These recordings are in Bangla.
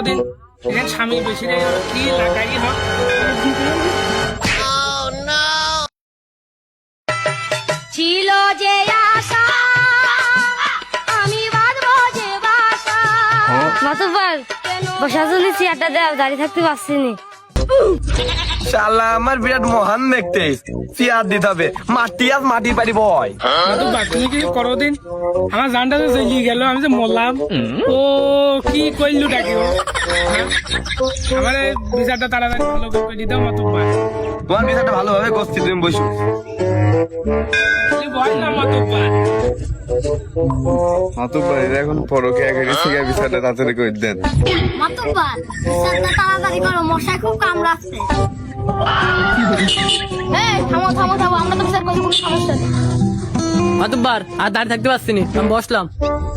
দিন এখানে স্বামী বেশি কি লাগাই না ছিল যে আশা আমি বাঁধবো যে বাসা। মাতুবার বসার জন্য চেয়ারটা দাঁড়িয়ে থাকতে পারছি নি। শালা আমার বিরাট মহান দেখতে। চেয়ার দিতে হবে। মাটি আর মাটি পারি বয়। তো বা তুমি কি করো দিন? আমার জানটা তো জেলিয়ে গেল আমি যে মরলাম। ও কি কইলু ডাকি হ্যাঁ? আমার বিচারটা তাড়াতাড়ি ভালো করে দিতে আমার তো তোমার বিচারটা ভালোভাবে করছি তুমি বসো। এখন পরকে থেকে বিচারটা তাড়াতাড়ি করে দেন। মাতুব্বার বিচারটা তাড়াতাড়ি করো মশাই খুব কামড়াচ্ছে। এই থামো থামো থামো আমরা তো বিচার করি কোনো সমস্যা নেই। মাতুব্বার আর দাঁড়িয়ে থাকতে পারছি নি আমি বসলাম।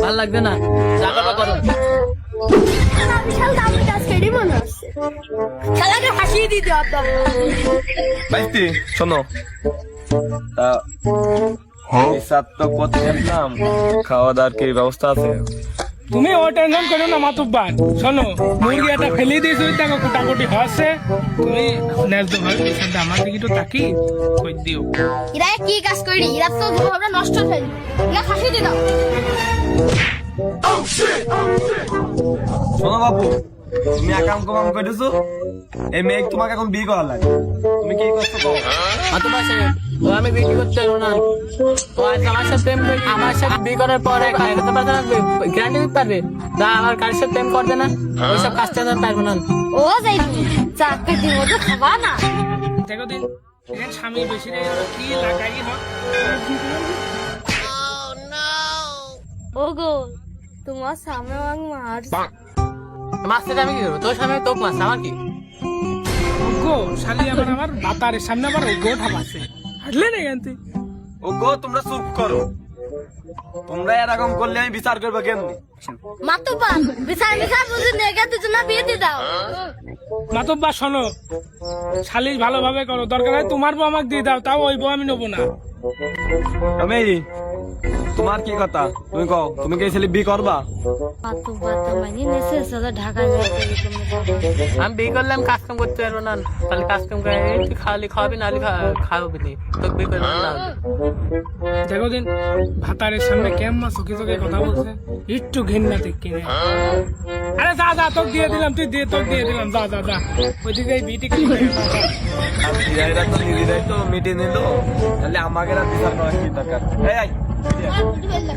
ভালো লাগবে না যা করবা করো। বিশাল দামি কাজ কেডি মনে হচ্ছে। শালাকে ফাঁসিয়ে দিতে হবে বাইস্তি শোনো। বিচার তো করতে আসলাম খাওয়া দাওয়ার কি ব্যবস্থা আছে? তুমি ও টেনশন করো না মাতুব্বার। শোনো মুরগি একটা ফেলে দিয়েছ ওই টাকা কোটাকুটি হচ্ছে। তুমি ন্যায্য ভাবে বিচারটা আমার দিকে তো তাকি কই দিও। এরা কি কাজ করি? এরা তো ভাবনা নষ্ট হয়ে যাবে এরা ফাঁসিয়ে দিয়ে দাও। শোনো বাবু তুমি একাম কমাম করেছ এই মেয়ে তোমাকে এখন বিয়ে করা লাগে। তুমি কি করছ ও আমি বিক্রি করতে পারব না। ও আজ আমার সাথে প্রেম করে আমার সাথে বিয়ে করার পরে খাই করতে পারবে? না গ্যারান্টি দিতে পারবে? যা আমার কার সাথে প্রেম করবে না। ওইসব পারব না। ও যাই চাকরি দিব তো খাবা না। দেখো দিন এখানে স্বামী বেশি রে কি লাগাই না ওগো তোমার সামনে আমাকে মার মাছটা আমি কি করব? তোর সামনে তোক মাছ আমার কি? গো শালি আবার আমার বাতারের সামনে আবার গো ঠাপাছে হাঁটলে না এখান থেকে? ও গো তোমরা চুপ করো। তোমরা এরকম করলে আমি বিচার করব কেমনি? মাতুব্বার বিচার বিচার বুঝি নেগা দুজনা বিয়ে দিয়ে দাও। মাতব্বা শোনো শালিশ ভালোভাবে করো। দরকার হয় তোমার বউ আমাকে দিয়ে দাও তাও ওই বউ আমি নেব না। আমি তোমার কি কথা? তুমি কও তুমি কি ছেলে বিয়ে করবা? মানে আমি বিয়ে করলে আমি কাজ কাম করতে পারব না। তাহলে কাজ কাম করে খাওয়াবি নাহলে খাওয়াবি নি। তোকে করব না। দেখো দিন ভাতারের সামনে কেমন চোখে চোখে কথা বলছে। একটু ঘৃণা দেখি না আরে যা যা তোকে দিয়ে দিলাম তুই দিয়ে তোকে দিয়ে দিলাম যা যা যা। ওইদিকে এই বিটি কি তো দিদিরাই তো মিটে নিল। তাহলে আমাকে আর বিচার করার কি দরকার? এই 啊，我这边冷。